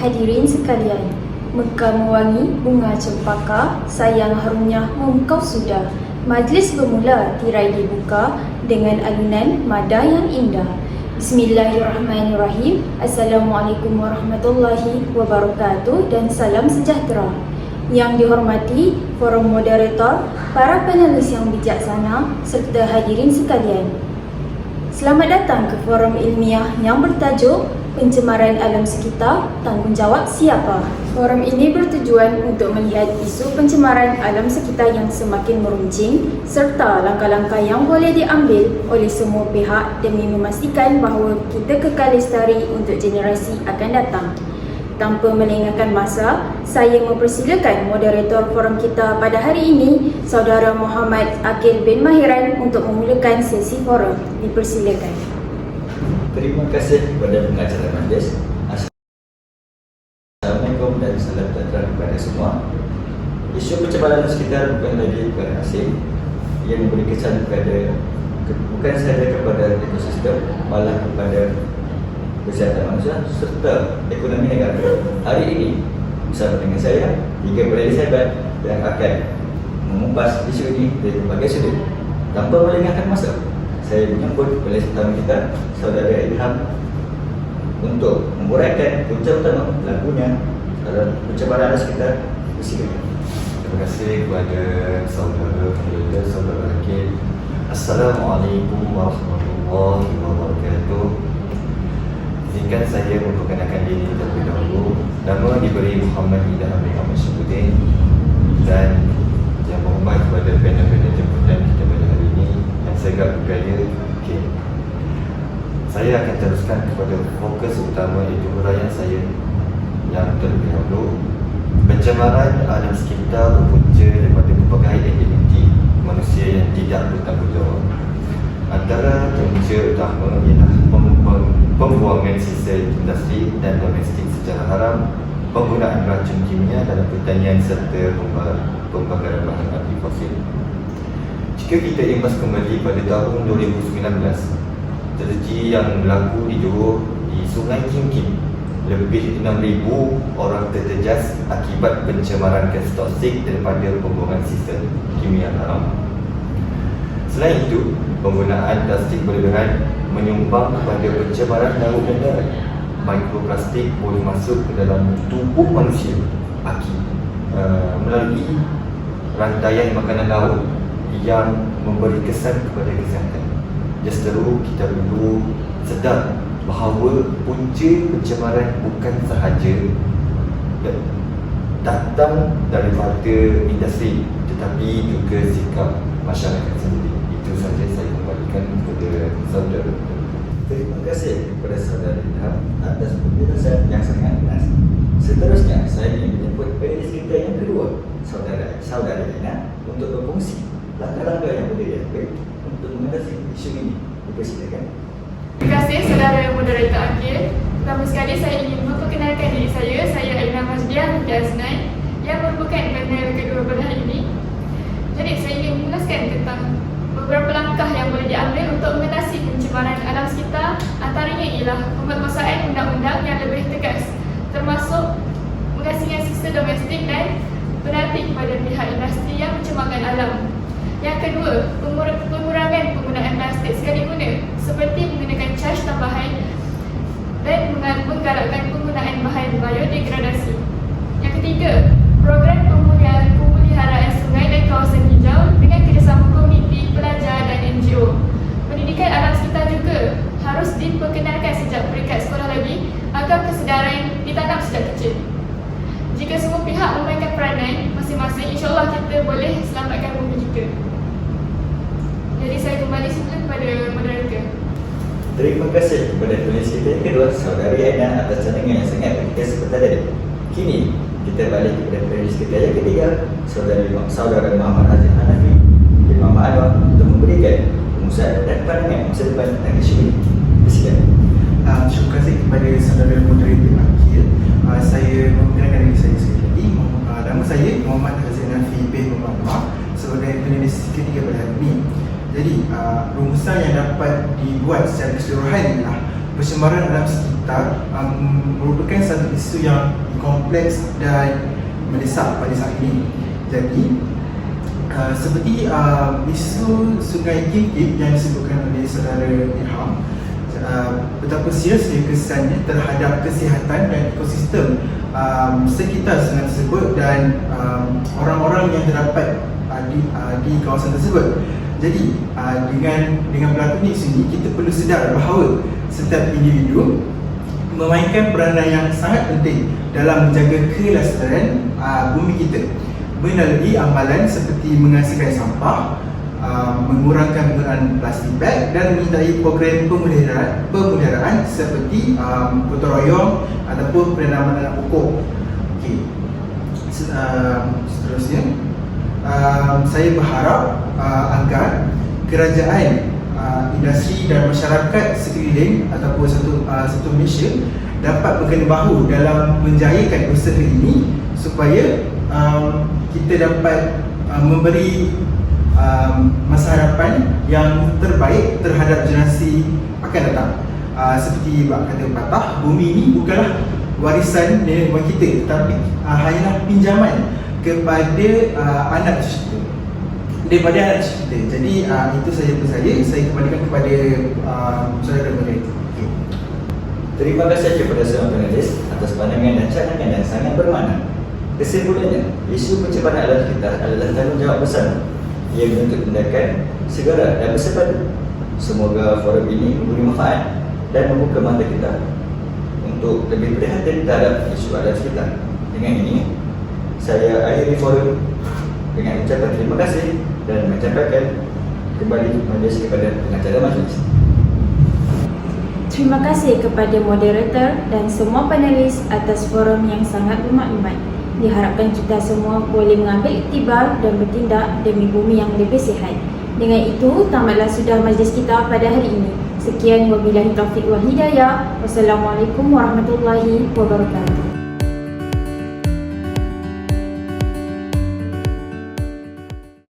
Hadirin sekalian, Mekah mewangi bunga cempaka, sayang harumnya memukau sudah. Majlis bermula tirai dibuka dengan alunan madah yang indah. Bismillahirrahmanirrahim. Assalamualaikum warahmatullahi wabarakatuh dan salam sejahtera. Yang dihormati forum moderator, para panelis yang bijaksana serta hadirin sekalian. Selamat datang ke forum ilmiah yang bertajuk Pencemaran Alam Sekitar, Tanggungjawab Siapa? Forum ini bertujuan untuk melihat isu pencemaran alam sekitar yang semakin meruncing serta langkah-langkah yang boleh diambil oleh semua pihak demi memastikan bahawa kita kekal lestari untuk generasi akan datang. Tanpa melengahkan masa, saya mempersilakan moderator forum kita pada hari ini, Saudara Muhammad Akil bin Mahiran untuk memulakan sesi forum. Dipersilakan. Terima kasih kepada pengacara majlis. Assalamualaikum dan salam sejahtera kepada semua. Isu pencemaran sekitar bukan lagi perkara asing yang memberi kesan kepada ke- bukan sahaja kepada ekosistem malah kepada kesihatan manusia serta ekonomi negara. Hari ini bersama dengan saya tiga panelis hebat yang akan mengupas isu ini dari berbagai sudut tanpa melengahkan masa. Saya menyambut panelis utama kita saudara Ilham untuk menguraikan punca utama lagunya dalam pencemaran sekitar Persidangan. Terima kasih kepada saudara Khalida, saudara Hakim. Assalamualaikum warahmatullahi wabarakatuh. Izinkan saya memperkenalkan diri terlebih dahulu. Nama diberi Muhammad Ida Hamid Ahmad Syabudin dan yang berhormat kepada panel-panel jemputan kita pada hari ini yang saya agak bergaya okay. Saya akan teruskan kepada fokus utama iaitu huraian saya yang terlebih dahulu Pencemaran alam sekitar berpunca daripada pelbagai aktiviti manusia yang tidak bertanggungjawab. Antara punca utama ialah pem- pem- pembuangan sisa industri dan domestik secara haram, penggunaan racun kimia dalam pertanian serta pemba- pembakaran bahan api fosil. Jika kita imbas kembali pada tahun 2019, tragedi yang berlaku di Johor di Sungai Kim Kim lebih 6,000 orang terjejas akibat pencemaran gas toksik daripada pembuangan sisa kimia haram. Selain itu, penggunaan plastik berlebihan menyumbang kepada pencemaran laut dan darat. Mikroplastik boleh masuk ke dalam tubuh manusia aki, uh, melalui rantaian makanan laut yang memberi kesan kepada kesihatan. Justeru kita perlu sedar bahawa punca pencemaran bukan sahaja da- datang daripada industri tetapi juga sikap masyarakat sendiri. Itu saja saya kembalikan kepada saudara. Terima kasih kepada saudara Ilham atas penjelasan yang sangat jelas. Seterusnya, saya ingin menyebut panelis kita yang kedua, saudara saudara Ina, untuk berfungsi langkah-langkah yang boleh diambil untuk mengatasi isu ini. Dipersilakan. Terima kasih saudara moderator Akil. Pertama sekali saya ingin memperkenalkan diri saya. Saya Aina binti Aznai yang merupakan panel kedua pada hari ini. Jadi saya ingin menjelaskan tentang beberapa langkah yang boleh diambil untuk mengatasi pencemaran alam sekitar. Antaranya ialah pemerkosaan undang-undang yang lebih tegas termasuk mengasingkan sisa domestik dan penalti kepada pihak industri yang mencemarkan alam. Kedua, pengur- pengurangan penggunaan plastik sekali guna seperti menggunakan cas tambahan dan menggalakkan penggunaan bahan biodegradasi. Yang ketiga, program pemulihan pemeliharaan sungai dan kawasan hijau dengan kerjasama komuniti, pelajar dan NGO. Pendidikan alam sekitar juga harus diperkenalkan sejak peringkat sekolah lagi agar kesedaran ditanam sejak kecil. Jika semua pihak memainkan peranan masing-masing, insyaAllah kita boleh selamatkan bumi kita. Jadi saya kembali semula kepada moderator. Terima kasih kepada panelis kita yang kedua, saudari Aina atas cadangan yang sangat berkesan seperti tadi. Kini, kita balik kepada panelis kita yang ketiga, saudari saudara Muhammad Azim Hanafi bin Muhammad Anwar untuk memberikan pengusaha dan pandangan masa depan tentang isu ini. Persilakan. Uh, terima kasih kepada saudara moderator Akil. Uh, saya memperkenalkan diri saya sekali lagi. Uh, nama saya Muhammad Hazin Nafi bin Muhammad sebagai penulis ketiga pada hari ini. Jadi, rumusan yang dapat dibuat secara keseluruhan ialah pencemaran alam sekitar um, merupakan satu isu yang kompleks dan mendesak pada saat ini. Jadi, uh, seperti uh, isu Sungai Kikip yang disebutkan oleh saudara Ilham, uh, betapa seriusnya kesannya terhadap kesihatan dan ekosistem um, sekitar sungai tersebut dan um, orang-orang yang terdapat uh, di, uh, di kawasan tersebut. Jadi uh, dengan dengan berlakunya isu ini kita perlu sedar bahawa setiap individu memainkan peranan yang sangat penting dalam menjaga kelestarian uh, bumi kita melalui amalan seperti mengasihkan sampah, uh, mengurangkan penggunaan plastik bag dan menyertai program pemeliharaan, pemeliharaan seperti um, gotong royong ataupun penanaman pokok. Okey. Um, seterusnya um, saya berharap uh, agar kerajaan uh, industri dan masyarakat sekeliling ataupun satu uh, satu Malaysia dapat berkena bahu dalam menjayakan usaha ini supaya um, kita dapat uh, memberi um, masa harapan yang terbaik terhadap generasi akan datang. Uh, seperti bab kata patah, bumi ini bukanlah warisan nenek moyang kita tetapi uh, hanyalah pinjaman kepada uh, anak cucu daripada anak cucu kita. Jadi uh, itu saja untuk saya. Saya kembalikan kepada uh, saudara moderator. Okay. Terima kasih kepada semua panelis atas pandangan dan cadangan yang sangat bermakna. Kesimpulannya, isu pencemaran alam sekitar adalah tanggungjawab besar yang menuntut tindakan segera dan bersepadu. Semoga forum ini memberi manfaat dan membuka mata kita untuk lebih prihatin terhadap isu alam sekitar. Dengan ini, saya akhiri forum dengan ucapan terima kasih dan menyampaikan kembali majlis kepada pengacara majlis. Terima kasih kepada moderator dan semua panelis atas forum yang sangat bermaklumat. Diharapkan kita semua boleh mengambil iktibar dan bertindak demi bumi yang lebih sihat. Dengan itu, tamatlah sudah majlis kita pada hari ini. Sekian wabillahi taufiq wal hidayah. Wassalamualaikum warahmatullahi wabarakatuh.